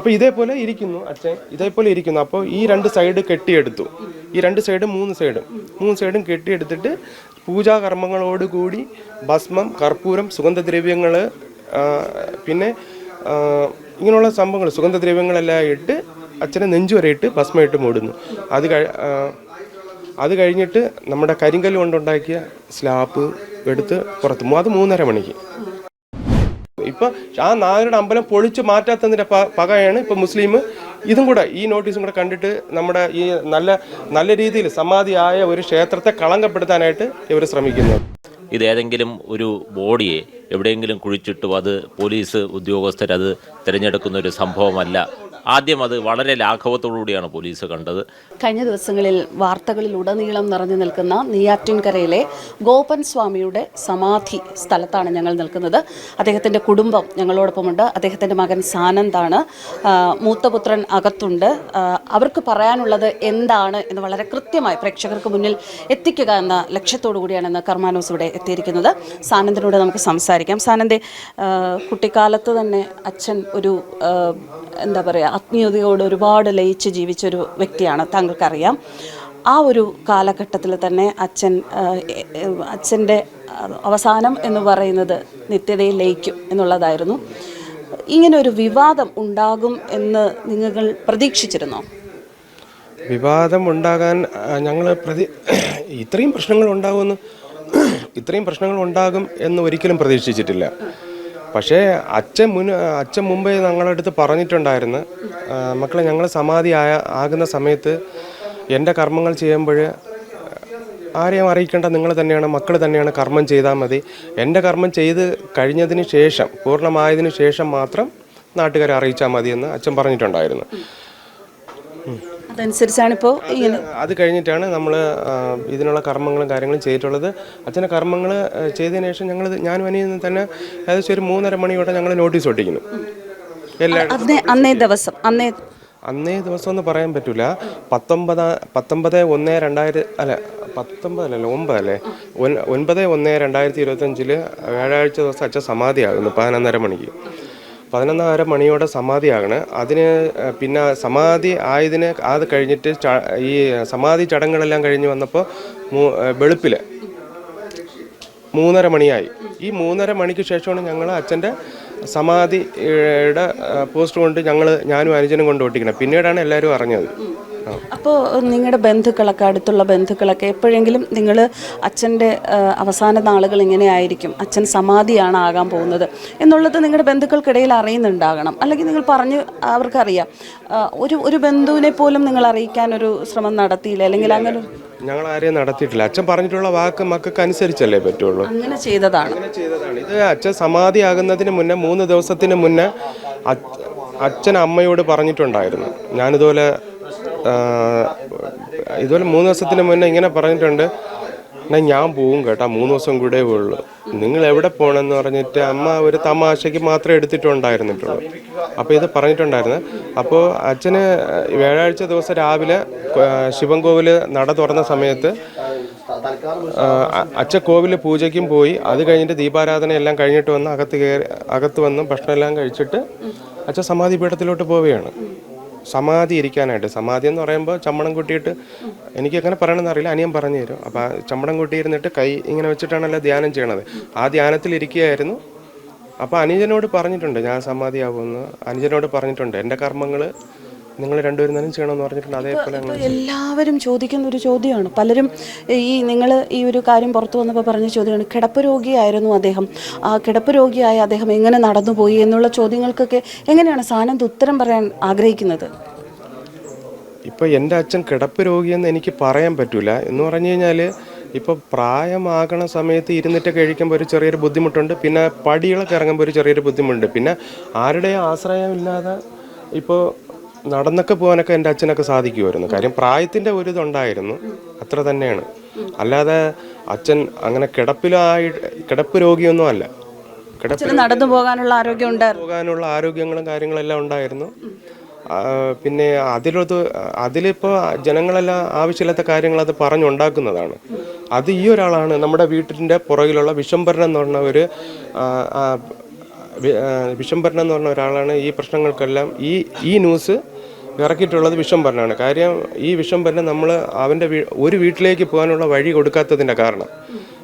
അപ്പോൾ ഇതേപോലെ ഇരിക്കുന്നു അച്ഛൻ. ഇതേപോലെ ഇരിക്കുന്നു. അപ്പോൾ ഈ രണ്ട് സൈഡ് കെട്ടിയെടുത്തു. ഈ രണ്ട് സൈഡും മൂന്ന് സൈഡും മൂന്ന് സൈഡും കെട്ടിയെടുത്തിട്ട് പൂജാകർമ്മങ്ങളോടുകൂടി ഭസ്മം കർപ്പൂരം സുഗന്ധദ്രവ്യങ്ങൾ പിന്നെ ഇങ്ങനെയുള്ള സംഭവങ്ങൾ സുഗന്ധദ്രവ്യങ്ങളെല്ലാം ഇട്ട് അച്ഛനെ നെഞ്ചു വരെ ഇട്ട് ഭസ്മയിട്ട് മൂടുന്നു. അത് അത് കഴിഞ്ഞിട്ട് നമ്മുടെ കരിങ്കല്ല് കൊണ്ടുണ്ടാക്കിയ സ്ലാപ്പ് എടുത്ത് പുറത്ത് അത് മൂന്നര മണിക്ക്. ഇപ്പൊ ആ നായരുടെ അമ്പലം പൊളിച്ച് മാറ്റാത്തതിന്റെ പ- പകയാണ് ഇപ്പൊ മുസ്ലിം. ഇതും കൂടെ ഈ നോട്ടീസും കൂടെ കണ്ടിട്ട് നമ്മുടെ ഈ നല്ല നല്ല രീതിയിൽ സമാധിയായ ഒരു ക്ഷേത്രത്തെ കളങ്കപ്പെടുത്താനായിട്ട് ഇവർ ശ്രമിക്കുന്നു. ഇത് ഏതെങ്കിലും ഒരു ബോഡിയെ എവിടെയെങ്കിലും കുഴിച്ചിട്ടു അത് പോലീസ് ഉദ്യോഗസ്ഥരത് തിരഞ്ഞെടുക്കുന്ന ഒരു സംഭവമല്ല. ആദ്യം അത് വളരെ ലാഘവത്തോടുകൂടിയാണ് പോലീസ് കണ്ടത്. കഴിഞ്ഞ ദിവസങ്ങളിൽ വാർത്തകളിൽ ഉടനീളം നിറഞ്ഞു നിൽക്കുന്ന നെയ്യാറ്റിൻകരയിലെ ഗോപൻ സ്വാമിയുടെ സമാധി സ്ഥലത്താണ് ഞങ്ങൾ നിൽക്കുന്നത്. അദ്ദേഹത്തിന്റെ കുടുംബം ഞങ്ങളോടൊപ്പമുണ്ട്. അദ്ദേഹത്തിന്റെ മകൻ സാനന്ദാണ് മൂത്തപുത്രൻ അകത്തുണ്ട്. അവർക്ക് പറയാനുള്ളത് എന്താണ് എന്ന് വളരെ കൃത്യമായി പ്രേക്ഷകർക്ക് മുന്നിൽ എത്തിക്കുക എന്ന ലക്ഷ്യത്തോടു കൂടിയാണ് ഇന്ന് കർമാനോസ് ഇവിടെ എത്തിയിരിക്കുന്നത്. സാനന്ദിനോട് നമുക്ക് സംസാരിക്കാം. സാനന്ദെ കുട്ടിക്കാലത്ത് തന്നെ അച്ഛൻ ഒരു എന്താ പറയുക ആത്മീയതയോട് ഒരുപാട് ലയിച്ച് ജീവിച്ചൊരു വ്യക്തിയാണ് താങ്കൾക്കറിയാം. ആ ഒരു കാലഘട്ടത്തിൽ തന്നെ അച്ഛൻ അച്ഛന്റെ അവസാനം എന്ന് പറയുന്നത് നിത്യതയിൽ ലയിക്കും എന്നുള്ളതായിരുന്നു. ഇങ്ങനെ ഒരു വിവാദം ഉണ്ടാകും എന്ന് നിങ്ങൾ പ്രതീക്ഷിച്ചിരുന്നോ? വിവാദം ഉണ്ടാകാൻ ഞങ്ങൾ പ്രതി ഇത്രയും പ്രശ്നങ്ങൾ ഉണ്ടാകുമെന്ന് ഇത്രയും പ്രശ്നങ്ങൾ ഉണ്ടാകും എന്ന് ഒരിക്കലും പ്രതീക്ഷിച്ചിട്ടില്ല. പക്ഷേ അച്ഛൻ മുൻ അച്ഛൻ മുമ്പേ ഞങ്ങളുടെ അടുത്ത് പറഞ്ഞിട്ടുണ്ടായിരുന്നു മക്കളെ ഞങ്ങൾ സമാധി ആയ ആകുന്ന സമയത്ത് എന്റെ കർമ്മങ്ങൾ ചെയ്യുമ്പോൾ ആരെയും അറിയിക്കേണ്ട നിങ്ങൾ തന്നെയാണ് മക്കൾ തന്നെയാണ് കർമ്മം ചെയ്താൽ മതി. എന്റെ കർമ്മം ചെയ്ത് കഴിഞ്ഞതിന് ശേഷം പൂർണമായതിന് ശേഷം മാത്രം നാട്ടുകാരെ അറിയിച്ചാൽ മതിയെന്ന് അച്ഛൻ പറഞ്ഞിട്ടുണ്ടായിരുന്നു. അതനുസരിച്ചാണ് ഇപ്പോൾ ഇങ്ങനെ. അത് കഴിഞ്ഞിട്ടാണ് നമ്മൾ ഇതിനുള്ള കർമ്മങ്ങളും കാര്യങ്ങളും ചെയ്തിട്ടുള്ളത്. അച്ഛന്റെ കർമ്മങ്ങൾ ചെയ്തതിന് ശേഷം ഞങ്ങൾ ഞാനും നിന്ന് തന്നെ ഏകദേശം ഒരു മൂന്നര മണിയോടെ ഞങ്ങൾ നോട്ടീസ് ഒട്ടിക്കുന്നു. അന്നേ ദിവസം അന്നേ അന്നേ ദിവസം എന്ന് പറയാൻ പറ്റൂല. പത്തൊമ്പത് പത്തൊമ്പത് ഒന്ന് രണ്ടായിരത്തി അല്ല പത്തൊമ്പതല്ലല്ലോ ഒമ്പതല്ലേ? ഒൻ- ഒൻപത് ഒന്ന് രണ്ടായിരത്തി ഇരുപത്തഞ്ചിൽ വ്യാഴാഴ്ച ദിവസം അച്ഛൻ സമാധിയാകുന്നു പതിനൊന്നര മണിക്ക്. പതിനൊന്നര മണിയോടെ സമാധിയാകണ്. അതിന് പിന്നെ സമാധി ആയതിന് അത് കഴിഞ്ഞിട്ട് ഈ സമാധി ചടങ്ങുകളെല്ലാം കഴിഞ്ഞ് വന്നപ്പോൾ വെളുപ്പിൽ മൂന്നര മണിയായി. ഈ മൂന്നര മണിക്ക് ശേഷമാണ് ഞങ്ങൾ അച്ഛന്റെ സമാധിയുടെ പോസ്റ്റ് കൊണ്ട് ഞങ്ങൾ ഞാനും അനുജനും കൊണ്ട് ഒട്ടിക്കണം. പിന്നീടാണ് എല്ലാവരും അറിഞ്ഞത്. അപ്പോൾ നിങ്ങളുടെ ബന്ധുക്കളൊക്കെ അടുത്തുള്ള ബന്ധുക്കളൊക്കെ എപ്പോഴെങ്കിലും നിങ്ങൾ അച്ഛന്റെ അവസാന നാളുകൾ ഇങ്ങനെ ആയിരിക്കും അച്ഛൻ സമാധിയാണ് ആകാൻ പോകുന്നത് എന്നുള്ളത് നിങ്ങളുടെ ബന്ധുക്കൾക്കിടയിൽ അറിയുന്നുണ്ടാകണം. അല്ലെങ്കിൽ നിങ്ങൾ പറഞ്ഞ് അവർക്കറിയാം. ഒരു ഒരു ബന്ധുവിനെ പോലും നിങ്ങൾ അറിയിക്കാൻ ഒരു ശ്രമം നടത്തിയില്ല? അല്ലെങ്കിൽ അങ്ങനെ ഞങ്ങൾ ആരെയും നടത്തിയിട്ടില്ല. അച്ഛൻ പറഞ്ഞിട്ടുള്ള വാക്ക് മക്കൾക്ക് അനുസരിച്ചല്ലേ പറ്റുള്ളൂ? അങ്ങനെ ചെയ്തതാണ്. അങ്ങനെ ചെയ്തതാണ്. ഇത് അച്ഛൻ സമാധി ആകുന്നതിന് മുന്നേ മൂന്ന് ദിവസത്തിന് മുന്നേ അച്ഛൻ അമ്മയോട് പറഞ്ഞിട്ടുണ്ടായിരുന്നു. ഞാനിതുപോലെ ഇതുപോലെ മൂന്ന് ദിവസത്തിന് മുന്നേ ഇങ്ങനെ പറഞ്ഞിട്ടുണ്ട്. എന്നാ ഞാൻ പോവും കേട്ടാ മൂന്ന് ദിവസം കൂടെ ഉള്ളൂ. നിങ്ങൾ എവിടെ പോകണമെന്ന് പറഞ്ഞിട്ട് അമ്മ ഒരു തമാശയ്ക്ക് മാത്രമേ എടുത്തിട്ടുണ്ടായിരുന്നിട്ടുള്ളൂ. അപ്പോൾ ഇത് പറഞ്ഞിട്ടുണ്ടായിരുന്നു. അപ്പോൾ അച്ഛന് വ്യാഴാഴ്ച ദിവസം രാവിലെ ശിവൻ ശിവൻകോവിൽ നട തുറന്ന സമയത്ത് അച്ഛ കോവിൽ പൂജയ്ക്കും പോയി. അത് കഴിഞ്ഞിട്ട് ദീപാരാധന എല്ലാം കഴിഞ്ഞിട്ട് വന്ന് അകത്ത് കയറി അകത്ത് വന്ന് ഭക്ഷണം എല്ലാം കഴിച്ചിട്ട് അച്ഛൻ സമാധി പീഠത്തിലോട്ട് പോവുകയാണ്. സമാധി ഇരിക്കാനായിട്ട്. സമാധി എന്ന് പറയുമ്പോൾ ചമ്മണം കൂട്ടിയിട്ട് എനിക്ക് എങ്ങനെ പറയണമെന്ന് അറിയില്ല. അനിയൻ പറഞ്ഞു തരും. അപ്പോൾ ആ ചമ്മണം കൂട്ടിയിരുന്നിട്ട് കൈ ഇങ്ങനെ വെച്ചിട്ടാണല്ലോ ധ്യാനം ചെയ്യണത്. ആ ധ്യാനത്തിൽ ഇരിക്കുകയായിരുന്നു. അപ്പോൾ അനുജനോട് പറഞ്ഞിട്ടുണ്ട് ഞാൻ സമാധിയാകുമെന്ന് അനുജനോട് പറഞ്ഞിട്ടുണ്ട് എന്റെ കർമ്മങ്ങൾ നിങ്ങൾ രണ്ടുപേരും തന്നെ ചെയ്യണമെന്ന് പറഞ്ഞിട്ടുണ്ട്. അതേപോലെ എല്ലാവരും ചോദിക്കുന്ന ഒരു ചോദ്യമാണ്. പലരും ഈ നിങ്ങൾ ഈ ഒരു കാര്യം പുറത്തു വന്നപ്പോൾ പറഞ്ഞ ചോദ്യമാണ് കിടപ്പ് രോഗിയായിരുന്നു അദ്ദേഹം. ആ കിടപ്പ് രോഗിയായ അദ്ദേഹം എങ്ങനെ നടന്നുപോയി എന്നുള്ള ചോദ്യങ്ങൾക്കൊക്കെ എങ്ങനെയാണ് സാനന്ദ് ഉത്തരം പറയാൻ ആഗ്രഹിക്കുന്നത്? ഇപ്പോൾ എന്റെ അച്ഛൻ കിടപ്പ് രോഗിയെന്ന് എനിക്ക് പറയാൻ പറ്റില്ല എന്ന് പറഞ്ഞു കഴിഞ്ഞാൽ ഇപ്പോൾ പ്രായമാകണ സമയത്ത് ഇരുന്നിട്ട് കഴിക്കുമ്പോൾ ഒരു ചെറിയൊരു ബുദ്ധിമുട്ടുണ്ട്. പിന്നെ പടികളൊക്കെ ഇറങ്ങുമ്പോൾ ഒരു ചെറിയൊരു ബുദ്ധിമുട്ടുണ്ട്. പിന്നെ ആരുടെയും ആശ്രയമില്ലാതെ ഇപ്പോൾ നടന്നൊക്കെ പോകാനൊക്കെ എന്റെ അച്ഛനൊക്കെ സാധിക്കുമായിരുന്നു കാര്യം പ്രായത്തിന്റെ ഒരു ഇതുണ്ടായിരുന്നു. അത്ര തന്നെയാണ്. അല്ലാതെ അച്ഛൻ അങ്ങനെ കിടപ്പിലായി കിടപ്പ് രോഗിയൊന്നും അല്ല. നടന്നു പോകാനുള്ള ആരോഗ്യം ഉണ്ടായിരുന്നു പോകാനുള്ള ആരോഗ്യങ്ങളും കാര്യങ്ങളെല്ലാം ഉണ്ടായിരുന്നു. പിന്നെ അതിലത് അതിലിപ്പോൾ ജനങ്ങളെല്ലാം ആവശ്യമില്ലാത്ത കാര്യങ്ങൾ അത് പറഞ്ഞുണ്ടാക്കുന്നതാണ്. അത് ഈ ഒരാളാണ് നമ്മുടെ വീട്ടിന്റെ പുറകിലുള്ള വിശംഭരൻ എന്ന് പറഞ്ഞ ഒരു വിശ്വംഭരൻ എന്ന് പറഞ്ഞ ഒരാളാണ് ഈ പ്രശ്നങ്ങൾക്കെല്ലാം ഈ ഈ ന്യൂസ് ഇറക്കിയിട്ടുള്ളത് വിശ്വംഭരനാണ് കാര്യം ഈ വിശ്വംഭരനെ നമ്മൾ അവന്റെ ഒരു വീട്ടിലേക്ക് പോകാനുള്ള വഴി കൊടുക്കാത്തതിന്റെ കാരണം.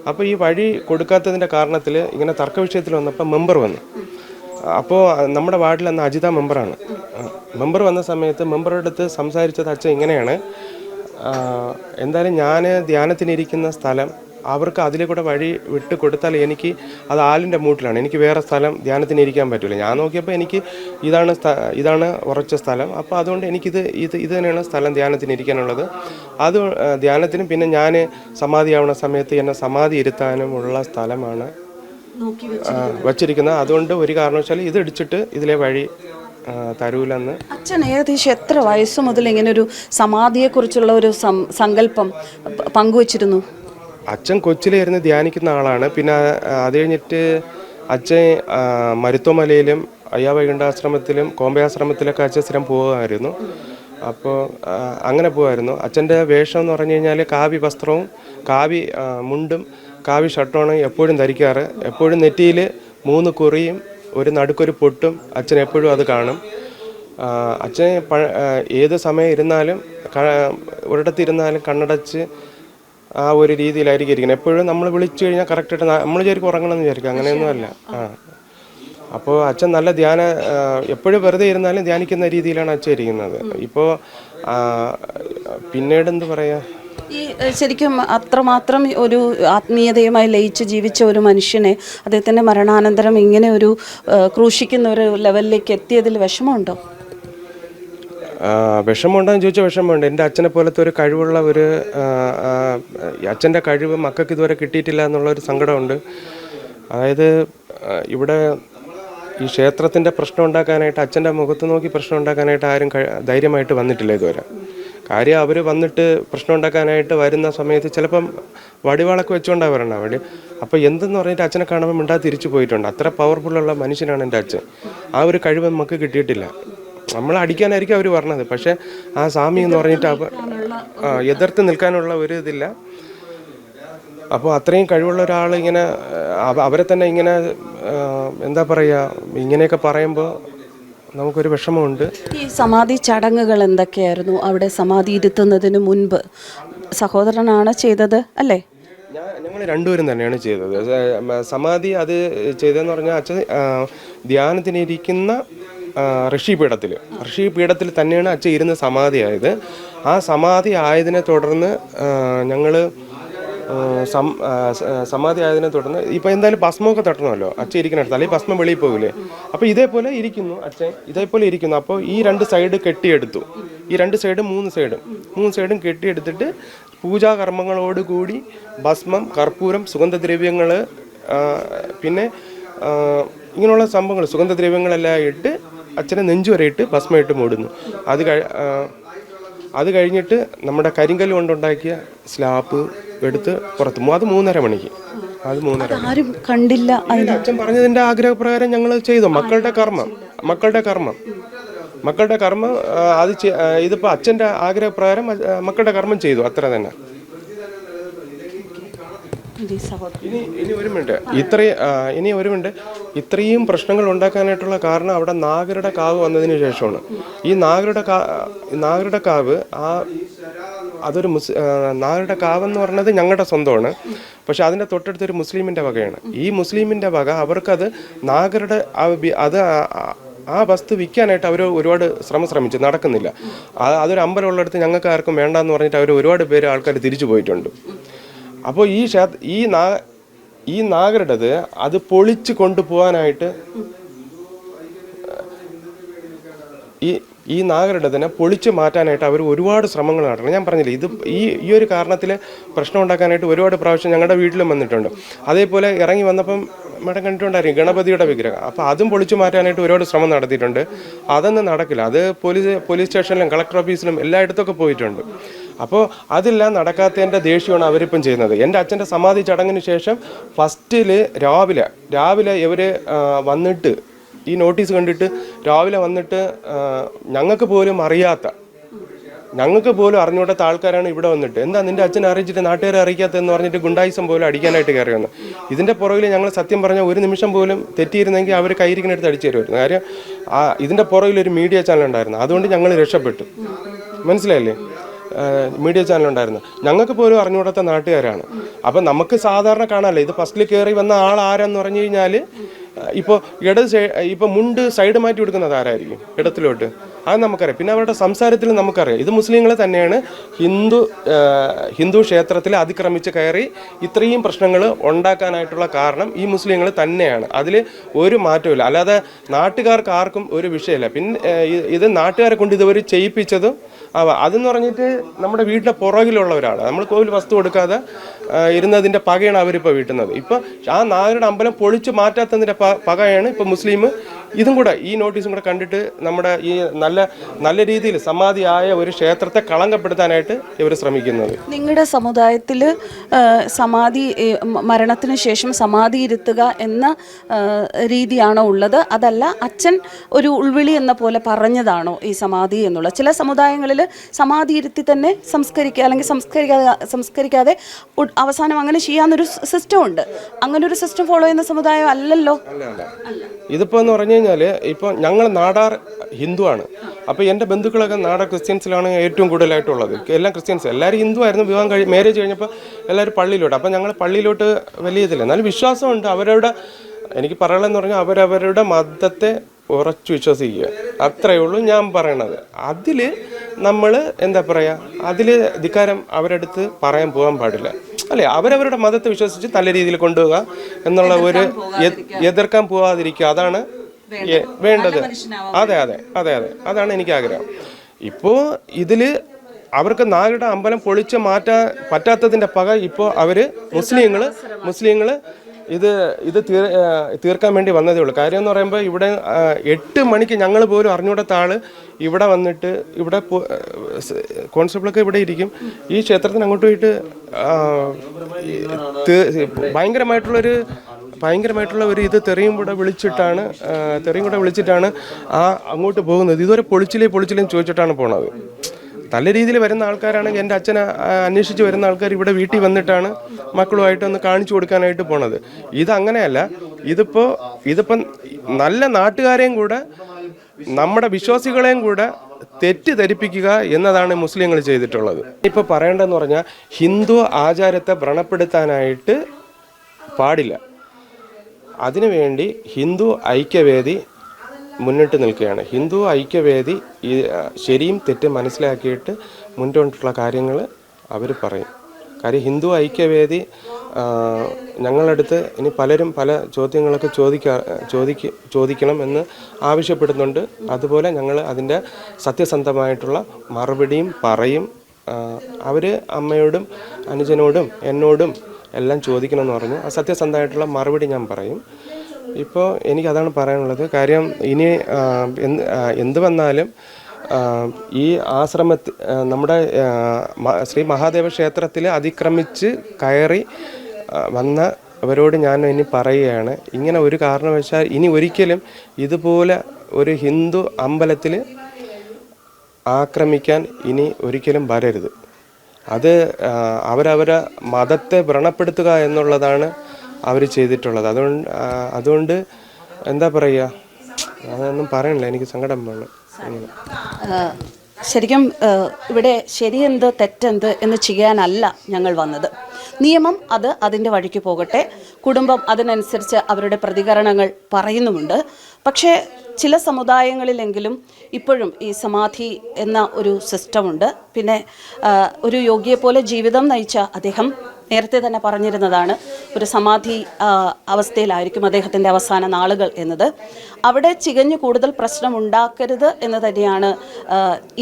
അപ്പോൾ ഈ വഴി കൊടുക്കാത്തതിന്റെ കാരണത്തിൽ ഇങ്ങനെ തർക്ക വിഷയത്തിൽ വന്നപ്പോൾ മെമ്പർ വന്നു. അപ്പോൾ നമ്മുടെ വാർഡിൽ അന്ന് അജിത മെമ്പറാണ്. മെമ്പർ വന്ന സമയത്ത് മെമ്പറുടെ അടുത്ത് സംസാരിച്ചത് അച്ഛൻ ഇങ്ങനെയാണ്. എന്തായാലും ഞാൻ ധ്യാനത്തിനിരിക്കുന്ന സ്ഥലം അവർക്ക് അതിലെ കൂടെ വഴി വിട്ട് കൊടുത്താൽ എനിക്ക് അത് ആലിന്റെ മൂട്ടിലാണ്. എനിക്ക് വേറെ സ്ഥലം ധ്യാനത്തിന് ഇരിക്കാൻ പറ്റില്ല ഞാൻ നോക്കിയപ്പോൾ എനിക്ക് ഇതാണ് ഇതാണ് ഉറച്ച സ്ഥലം. അപ്പോൾ അതുകൊണ്ട് എനിക്കിത് ഇത് ഇത് തന്നെയാണ് സ്ഥലം ധ്യാനത്തിന് ഇരിക്കാനുള്ളത്. അത് ധ്യാനത്തിന് പിന്നെ ഞാൻ സമാധിയാവുന്ന സമയത്ത് എന്നെ സമാധി ഇരുത്താനും ഉള്ള സ്ഥലമാണ് വച്ചിരിക്കുന്നത്. അതുകൊണ്ട് ഒരു കാരണവശാലും ഇത് ഇടിച്ചിട്ട് ഇതിലെ വഴി തരൂലെന്ന്. അച്ഛൻ ഏകദേശം എത്ര വയസ്സ് മുതൽ ഇങ്ങനെ ഒരു സമാധിയെക്കുറിച്ചുള്ള ഒരു സങ്കല്പം പങ്കുവച്ചിരുന്നു? അച്ഛൻ കൊച്ചിലായിരുന്നു ധ്യാനിക്കുന്ന ആളാണ്. പിന്നെ അത് കഴിഞ്ഞിട്ട് അച്ഛൻ മരുത്തോമലയിലും അയ്യാ വൈകുണ്ഠാശ്രമത്തിലും കോമ്പയാശ്രമത്തിലൊക്കെ അച്ഛൻ സ്ഥിരം പോകുമായിരുന്നു അപ്പോൾ അങ്ങനെ പോകുമായിരുന്നു അച്ഛന്റെ വേഷം എന്ന് പറഞ്ഞു കഴിഞ്ഞാൽ കാവി വസ്ത്രവും കാവി മുണ്ടും കാവി ഷർട്ടുമാണ് എപ്പോഴും ധരിക്കാറ്. എപ്പോഴും നെറ്റിയിൽ മൂന്ന് കുറിയും ഒരു നടുക്കൊരു പൊട്ടും അച്ഛൻ എപ്പോഴും അത് കാണും. അച്ഛൻ ഏത് സമയം ഇരുന്നാലും ഒരിടത്തിരുന്നാലും കണ്ണടച്ച് ആ ഒരു രീതിയിലായിരിക്കും ഇരിക്കുന്നത്. എപ്പോഴും നമ്മൾ വിളിച്ചു കഴിഞ്ഞാൽ കറക്റ്റായിട്ട് നമ്മൾ വിചാരിക്കും ഉറങ്ങണമെന്ന് വിചാരിക്കും. അങ്ങനെയൊന്നും അല്ല. ആ. അപ്പോൾ അച്ഛൻ നല്ല ധ്യാന എപ്പോഴും വെറുതെ ഇരുന്നാലും ധ്യാനിക്കുന്ന രീതിയിലാണ് അച്ഛൻ ഇരിക്കുന്നത്. ഇപ്പോൾ പിന്നീട് എന്ത് പറയാ? ഈ ശരിക്കും അത്രമാത്രം ഒരു ആത്മീയതയുമായി ലയിച്ച് ജീവിച്ച ഒരു മനുഷ്യനെ അദ്ദേഹത്തിന്റെ മരണാനന്തരം ഇങ്ങനെ ഒരു ക്രൂശിക്കുന്ന ഒരു ലെവലിലേക്ക് എത്തിയതിൽ വിഷമമുണ്ടോ? വിഷമമുണ്ടോയെന്ന് ചോദിച്ചാൽ വിഷമമുണ്ട്. എന്റെ അച്ഛനെ പോലത്തെ ഒരു കഴിവുള്ള ഒരു അച്ഛന്റെ കഴിവ് മക്കൾക്ക് ഇതുവരെ കിട്ടിയിട്ടില്ല എന്നുള്ളൊരു സങ്കടമുണ്ട്. അതായത് ഇവിടെ ഈ ക്ഷേത്രത്തിന്റെ പ്രശ്നം ഉണ്ടാക്കാനായിട്ട് അച്ഛന്റെ മുഖത്ത് നോക്കി പ്രശ്നം ഉണ്ടാക്കാനായിട്ട് ആരും ധൈര്യമായിട്ട് വന്നിട്ടില്ല ഇതുവരെ. കാര്യം അവർ വന്നിട്ട് പ്രശ്നം ഉണ്ടാക്കാനായിട്ട് വരുന്ന സമയത്ത് ചിലപ്പം വടിവാളൊക്കെ വെച്ചുകൊണ്ടാണ് വരണ. വടി അപ്പോൾ എന്തെന്ന് പറഞ്ഞിട്ട് അച്ഛനെ കാണുമ്പോൾ മിണ്ടാ തിരിച്ചു പോയിട്ടുണ്ട്. അത്ര പവർഫുള്ളുള്ള മനുഷ്യനാണ് എന്റെ അച്ഛൻ. ആ ഒരു കഴിവ് നമുക്ക് കിട്ടിയിട്ടില്ല. നമ്മൾ അടിക്കാനായിരിക്കും അവർ പറഞ്ഞത്. പക്ഷെ ആ സ്വാമി എന്ന് പറഞ്ഞിട്ട് ആ, എതിർത്ത് നിൽക്കാനുള്ള ഒരു ഇതില്ല. അപ്പോൾ അത്രയും കഴിവുള്ള ഒരാൾ ഇങ്ങനെ അവരെ തന്നെ ഇങ്ങനെ എന്താ പറയുക ഇങ്ങനെയൊക്കെ പറയുമ്പോൾ നമുക്കൊരു വിഷമമുണ്ട്. ഈ സമാധി ചടങ്ങുകൾ എന്തൊക്കെയായിരുന്നു? അവിടെ സമാധി ഇരുത്തുന്നതിന് മുൻപ് സഹോദരനാണ് ചെയ്തത് അല്ലേ? ഞങ്ങൾ രണ്ടുപേരും തന്നെയാണ് ചെയ്തത്. സമാധി അത് ചെയ്തതെന്ന് പറഞ്ഞാൽ അച്ഛൻ ധ്യാനത്തിനിരിക്കുന്ന ഋഷിപീഠത്തിൽ ഋഷിപീഠത്തിൽ തന്നെയാണ് അച്ഛൻ ഇരുന്ന് സമാധിയായത്. ആ സമാധി ആയതിനെ തുടർന്ന് ഞങ്ങൾ സമാധി ആയതിനെ തുടർന്ന് ഇപ്പം എന്തായാലും ഭസ്മമൊക്കെ തട്ടണമല്ലോ. അച്ഛൻ ഇരിക്കുന്നിടത്ത് അല്ലെങ്കിൽ ഭസ്മം വെളിയിൽ പോകില്ലേ അപ്പോൾ ഇതേപോലെ ഇരിക്കുന്നു അച്ഛൻ. ഇതേപോലെ ഇരിക്കുന്നു. അപ്പോൾ ഈ രണ്ട് സൈഡ് കെട്ടിയെടുത്തു. ഈ രണ്ട് സൈഡും മൂന്ന് സൈഡും മൂന്ന് സൈഡും കെട്ടിയെടുത്തിട്ട് പൂജാകർമ്മങ്ങളോടുകൂടി ഭസ്മം കർപ്പൂരം സുഗന്ധദ്രവ്യങ്ങൾ പിന്നെ ഇങ്ങനെയുള്ള സംഭവങ്ങൾ സുഗന്ധദ്രവ്യങ്ങളെല്ലാം ഇട്ട് അച്ഛനെ നെഞ്ചു വരെ ഇട്ട് ഭസ്മം ഇട്ട് മൂടുന്നു അത് അത് കഴിഞ്ഞിട്ട് നമ്മുടെ കരിങ്കല്ല് കൊണ്ടുണ്ടാക്കിയ സ്ലാപ്പ് എടുത്ത് പുറത്ത് പോകും അത് മൂന്നര മണിക്ക്. അത് മൂന്നര ആരും കണ്ടില്ല അച്ഛൻ പറഞ്ഞതിന്റെ ആഗ്രഹപ്രകാരം ഞങ്ങൾ ചെയ്തു. മക്കളുടെ കർമ്മം. മക്കളുടെ കർമ്മം. മക്കളുടെ കർമ്മം അത് ഇതിപ്പോൾ അച്ഛന്റെ ആഗ്രഹപ്രകാരം മക്കളുടെ കർമ്മം ചെയ്തു. അത്ര തന്നെ. ഇനി ഇനി ഒരു മിനിറ്റ്. ഇത്രയും ഇനി ഒരു മിനിറ്റ്. ഇത്രയും പ്രശ്നങ്ങൾ ഉണ്ടാക്കാനായിട്ടുള്ള കാരണം അവിടെ നാഗരുടെ കാവ് വന്നതിന് ശേഷമാണ്. ഈ നാഗരുടെ കാ നാഗരുടെ കാവ് ആ അതൊരു മുസ് നാഗരുടെ കാവ് എന്ന് പറഞ്ഞത് ഞങ്ങളുടെ സ്വന്തമാണ്. പക്ഷെ അതിന്റെ തൊട്ടടുത്തൊരു മുസ്ലിമിന്റെ വകയാണ്. ഈ മുസ്ലിമിന്റെ വക അവർക്കത് നാഗരുടെ അത് ആ- വസ്തു വിൽക്കാനായിട്ട് അവർ ഒരുപാട് ശ്രമം ശ്രമിച്ചു. നടക്കുന്നില്ല. അതൊരു അമ്പലമുള്ളിടത്ത് ഞങ്ങൾക്ക് ആർക്കും വേണ്ടെന്ന് പറഞ്ഞിട്ട് അവർ ഒരുപാട് പേര് ആൾക്കാർ തിരിച്ചു പോയിട്ടുണ്ട്. അപ്പോൾ ഈ ക്ഷേത്ര ഈ നാ ഈ നാഗരുടേത് അത് പൊളിച്ച് കൊണ്ടുപോകാനായിട്ട് ഈ ഈ നാഗരുടേതിനെ പൊളിച്ച് മാറ്റാനായിട്ട് അവർ ഒരുപാട് ശ്രമങ്ങൾ നടത്തണം ഞാൻ പറഞ്ഞില്ലേ ഇത് ഈ ഈ ഒരു കാരണത്തിൽ പ്രശ്നം ഉണ്ടാക്കാനായിട്ട് ഒരുപാട് പ്രാവശ്യം ഞങ്ങളുടെ വീട്ടിലും വന്നിട്ടുണ്ട്. അതേപോലെ ഇറങ്ങി വന്നപ്പം മേഡം കണ്ടിട്ടുണ്ടായിരിക്കും ഗണപതിയുടെ വിഗ്രഹം. അപ്പോൾ അതും പൊളിച്ചു മാറ്റാനായിട്ട് ഒരുപാട് ശ്രമം നടത്തിയിട്ടുണ്ട്. അതൊന്നും നടക്കില്ല. അത് പോലീസ് പോലീസ് സ്റ്റേഷനിലും കളക്ടർ ഓഫീസിലും എല്ലായിടത്തൊക്കെ പോയിട്ടുണ്ട്. അപ്പോൾ അതെല്ലാം നടക്കാത്തതിന്റെ ദേഷ്യമാണ് അവരിപ്പം ചെയ്യുന്നത്. എന്റെ അച്ഛന്റെ സമാധി ചടങ്ങിന് ശേഷം ഫസ്റ്റിൽ രാവിലെ രാവിലെ ഇവർ വന്നിട്ട് ഈ നോട്ടീസ് കണ്ടിട്ട് രാവിലെ വന്നിട്ട് ഞങ്ങൾക്ക് പോലും അറിയാത്ത ഞങ്ങൾക്ക് പോലും അറിഞ്ഞൂടാത്ത ആൾക്കാരാണ് ഇവിടെ വന്നിട്ട്. എന്താ നിന്റെ അച്ഛനെ അറിയിച്ചിട്ട് നാട്ടുകാരെ അറിയിക്കാത്തതെന്ന് പറഞ്ഞിട്ട് ഗുണ്ടായിസം പോലും അടിക്കാനായിട്ട് കയറി വന്നു. ഇതിന്റെ പുറകിൽ ഞങ്ങൾ സത്യം പറഞ്ഞ ഒരു നിമിഷം പോലും തെറ്റിയിരുന്നെങ്കിൽ അവർ കൈരിക്കിനടുത്ത് അടിച്ചു തരുമായിരുന്നു. കാര്യം ആ ഇതിന്റെ പുറകിൽ ഒരു മീഡിയ ചാനൽ ഉണ്ടായിരുന്നു. അതുകൊണ്ട് ഞങ്ങൾ രക്ഷപ്പെട്ടു. മനസ്സിലായില്ലേ? മീഡിയ ചാനൽ ഉണ്ടായിരുന്നു. ഞങ്ങൾക്ക് പോലും അറിഞ്ഞുകൂടാത്ത നാട്ടുകാരാണ്. അപ്പം നമുക്ക് സാധാരണ കാണാമല്ലോ ഇത് ഫസ്റ്റിൽ കയറി വന്ന ആൾ ആരാന്ന് പറഞ്ഞു കഴിഞ്ഞാൽ ഇപ്പോൾ ഇടത് ഇപ്പോൾ മുണ്ട് സൈഡ് മാറ്റി കൊടുക്കുന്നത് ആരായിരിക്കും? ഇടത്തിലോട്ട്. അത് നമുക്കറിയാം. പിന്നെ അവരുടെ സംസാരത്തിൽ നമുക്കറിയാം. ഇത് മുസ്ലിങ്ങൾ തന്നെയാണ് ഹിന്ദു ഹിന്ദു ക്ഷേത്രത്തിൽ അതിക്രമിച്ച് കയറി ഇത്രയും പ്രശ്നങ്ങൾ ഉണ്ടാക്കാനായിട്ടുള്ള കാരണം ഈ മുസ്ലിങ്ങൾ തന്നെയാണ്. അതിൽ ഒരു മാറ്റമില്ല അല്ലാതെ നാട്ടുകാർക്ക് ആർക്കും ഒരു വിഷയമില്ല. പിന്നെ ഇത് നാട്ടുകാരെ കൊണ്ട് ഇതുവരെ ചെയ്യിപ്പിച്ചതും അതെന്ന് പറഞ്ഞിട്ട് നമ്മുടെ വീട്ടിലെ പുറകിലുള്ള പുറകിലുള്ളവരാണ്. നമ്മൾ കോവിൽ വസ്തു കൊടുക്കാതെ ഇരുന്നതിന്റെ പകയാണ് അവരിപ്പോൾ വീട്ടുന്നത്. ഇപ്പം ആ നാഗരുടെ അമ്പലം പൊളിച്ച് മാറ്റാത്തതിന്റെ പകയാണ് ഇപ്പോൾ മുസ്ലിം ഇതും കൂടെ ഈ നോട്ടീസും കൂടെ കണ്ടിട്ട് നമ്മുടെ ഈ നല്ല നല്ല രീതിയിൽ സമാധിയായ ഒരു ക്ഷേത്രത്തെ കളങ്കപ്പെടുത്താനായിട്ട് ഇവർ ശ്രമിക്കുന്നത്. നിങ്ങളുടെ സമുദായത്തിൽ സമാധി മരണത്തിന് ശേഷം സമാധി ഇരുത്തുക എന്ന രീതിയാണോ ഉള്ളത്? അതല്ല അച്ഛൻ ഒരു ഉൾവിളി എന്ന പോലെ പറഞ്ഞതാണോ ഈ സമാധി എന്നുള്ള? ചില സമുദായങ്ങളിൽ സമാധി ഇരുത്തി തന്നെ സംസ്കരിക്കുക അല്ലെങ്കിൽ സംസ്കരിക്കാതെ സംസ്കരിക്കാതെ അവസാനം അങ്ങനെ ചെയ്യാവുന്നൊരു സിസ്റ്റം ഉണ്ട്. അങ്ങനെ ഒരു സിസ്റ്റം ഫോളോ ചെയ്യുന്ന സമുദായം അല്ലല്ലോ? ഇതിപ്പോ എന്ന് പറഞ്ഞു കഴിഞ്ഞാൽ ഇപ്പോൾ ഞങ്ങൾ നാടാർ ഹിന്ദുവാണ്. അപ്പോൾ എന്റെ ബന്ധുക്കളൊക്കെ നാടാർ ക്രിസ്ത്യൻസിലാണ് ഏറ്റവും കൂടുതലായിട്ടുള്ളത്. എല്ലാം ക്രിസ്ത്യൻസ്. എല്ലാവരും ഹിന്ദു ആയിരുന്നു വിവാഹം കഴി മാരേജ് കഴിഞ്ഞപ്പോൾ എല്ലാവരും പള്ളിയിലോട്ട്. അപ്പോൾ ഞങ്ങൾ പള്ളിയിലോട്ട് വലിയ ഇതില്ല. എന്നാലും വിശ്വാസമുണ്ട്. അവരവരുടെ എനിക്ക് പറയണമെന്ന് പറഞ്ഞാൽ അവരവരുടെ മതത്തെ ഉറച്ചു വിശ്വസിക്കുക. അത്രയേ ഉള്ളൂ ഞാൻ പറയണത്. അതിൽ നമ്മൾ എന്താ പറയുക അതിൽ ധിക്കാരം അവരടുത്ത് പറയാൻ പോകാൻ പാടില്ല. അല്ലേ? അവരവരുടെ മതത്തെ വിശ്വസിച്ച് നല്ല രീതിയിൽ കൊണ്ടുപോകുക എന്നുള്ള ഒരു എതിർക്കാൻ പോകാതിരിക്കുക അതാണ് വേണ്ടത്. അതെ അതെ അതെ അതെ. അതാണ് എനിക്ക് ആഗ്രഹം ഇപ്പോൾ ഇതിൽ അവർക്ക് നാഗരുടെ അമ്പലം പൊളിച്ച് മാറ്റാൻ പറ്റാത്തതിന്റെ പക ഇപ്പോൾ അവർ മുസ്ലിങ്ങൾ മുസ്ലിങ്ങൾ ഇത് ഇത് തീർ തീർക്കാൻ വേണ്ടി വന്നതേ ഉള്ളൂ. കാര്യം എന്ന് പറയുമ്പോൾ ഇവിടെ എട്ട് മണിക്ക് ഞങ്ങൾ പോലും അറിഞ്ഞൂടത്ത ആൾ ഇവിടെ വന്നിട്ട് ഇവിടെ കോൺസ്റ്റബിളൊക്കെ ഇവിടെ ഇരിക്കും. ഈ ക്ഷേത്രത്തിന് അങ്ങോട്ട് പോയിട്ട് ഭയങ്കരമായിട്ടുള്ളൊരു ഭയങ്കരമായിട്ടുള്ള ഒരു ഇത് തെറിയും കൂടെ വിളിച്ചിട്ടാണ് തെറിയും കൂടെ വിളിച്ചിട്ടാണ് ആ അങ്ങോട്ട് പോകുന്നത്. ഇതുവരെ പൊളിച്ചിലേ പൊളിച്ചിലേയും ചോദിച്ചിട്ടാണ് പോണത്. നല്ല രീതിയിൽ വരുന്ന ആൾക്കാരാണെങ്കിൽ എന്റെ അച്ഛനെ അന്വേഷിച്ച് വരുന്ന ആൾക്കാർ ഇവിടെ വീട്ടിൽ വന്നിട്ടാണ് മക്കളുമായിട്ട് ഒന്ന് കാണിച്ചു കൊടുക്കാനായിട്ട് പോണത്. ഇതങ്ങനെയല്ല ഇതിപ്പോൾ ഇതിപ്പം നല്ല നാട്ടുകാരെയും കൂടെ നമ്മുടെ വിശ്വാസികളെയും കൂടെ തെറ്റിദ്ധരിപ്പിക്കുക എന്നതാണ് മുസ്ലിങ്ങൾ ചെയ്തിട്ടുള്ളത്. ഇപ്പോൾ പറയേണ്ടതെന്ന് പറഞ്ഞാൽ ഹിന്ദു ആചാരത്തെ വ്രണപ്പെടുത്താനായിട്ട് പാടില്ല. അതിനുവേണ്ടി ഹിന്ദു ഐക്യവേദി മുന്നിട്ട് നിൽക്കുകയാണ്. ഹിന്ദു ഐക്യവേദി ഈ ശരിയും തെറ്റും മനസ്സിലാക്കിയിട്ട് മുന്നോട്ടുള്ള കാര്യങ്ങൾ അവർ പറയും. കാര്യം ഹിന്ദു ഐക്യവേദി ഞങ്ങളടുത്ത് ഇനി പലരും പല ചോദ്യങ്ങളൊക്കെ ചോദിക്കാ ചോദിക്ക ചോദിക്കണം എന്ന് ആവശ്യപ്പെടുന്നുണ്ട്. അതുപോലെ ഞങ്ങൾ അതിന്റെ സത്യസന്ധമായിട്ടുള്ള മറുപടിയും പറയും. അവർ അമ്മയോടും അനുജനോടും എന്നോടും എല്ലാം ചോദിക്കണമെന്ന് പറഞ്ഞു. ആ സത്യസന്ധമായിട്ടുള്ള മറുപടി ഞാൻ പറയും. ഇപ്പോൾ എനിക്ക് അതാണ് പറയാനുള്ളത്. കാര്യം ഇനി എന്ത് വന്നാലും ഈ ആശ്രമത്തിൽ നമ്മുടെ ശ്രീ മഹാദേവ ക്ഷേത്രത്തിൽ അതിക്രമിച്ച് കയറി വന്ന അവരോട് ഞാൻ ഇനി പറയുകയാണ്. ഇങ്ങനെ ഒരു കാരണവശാൽ ഇനി ഒരിക്കലും ഇതുപോലെ ഒരു ഹിന്ദു അമ്പലത്തിൽ ആക്രമിക്കാൻ ഇനി ഒരിക്കലും വരരുത്. അത് അവരവരെ മതത്തെ വ്രണപ്പെടുത്തുക എന്നുള്ളതാണ് അവർ ചെയ്തിട്ടുള്ളത്. അതുകൊണ്ട് അതുകൊണ്ട് എന്താ പറയുക? അതൊന്നും പറയണില്ല. എനിക്ക് സങ്കടം വേണം ശരിക്കും ഇവിടെ ശരിയെന്ത് തെറ്റെന്ത് എന്ന് ചെയ്യാനല്ല ഞങ്ങൾ വന്നത്. നിയമം അത് അതിന്റെ വഴിക്ക് പോകട്ടെ. കുടുംബം അതിനനുസരിച്ച് അവരുടെ പ്രതികരണങ്ങൾ പറയുന്നുമുണ്ട്. പക്ഷേ ചില സമുദായങ്ങളിലെങ്കിലും ഇപ്പോഴും ഈ സമാധി എന്ന ഒരു സിസ്റ്റമുണ്ട്. പിന്നെ ഒരു യോഗിയെ പോലെ ജീവിതം നയിച്ച അദ്ദേഹം നേരത്തെ തന്നെ പറഞ്ഞിരുന്നതാണ് ഒരു സമാധി അവസ്ഥയിലായിരിക്കും അദ്ദേഹത്തിന്റെ അവസാന നാളുകൾ എന്നത്. അവിടെ ചികഞ്ഞ് കൂടുതൽ പ്രശ്നം ഉണ്ടാക്കരുത് എന്ന് തന്നെയാണ്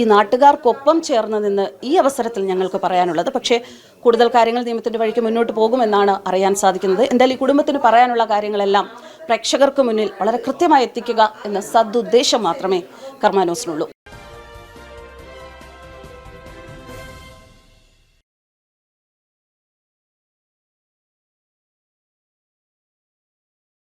ഈ നാട്ടുകാർക്കൊപ്പം ചേർന്ന് നിന്ന് ഈ അവസരത്തിൽ ഞങ്ങൾക്ക് പറയാനുള്ളത്. പക്ഷേ കൂടുതൽ കാര്യങ്ങൾ നിയമത്തിന്റെ വഴിക്ക് മുന്നോട്ട് പോകുമെന്നാണ് അറിയാൻ സാധിക്കുന്നത്. എന്തായാലും ഈ കുടുംബത്തിന് പറയാനുള്ള കാര്യങ്ങളെല്ലാം പ്രേക്ഷകർക്ക് മുന്നിൽ വളരെ കൃത്യമായി എത്തിക്കുക എന്ന സദുദ്ദേശം മാത്രമേ കർമാനോസിനുള്ളൂ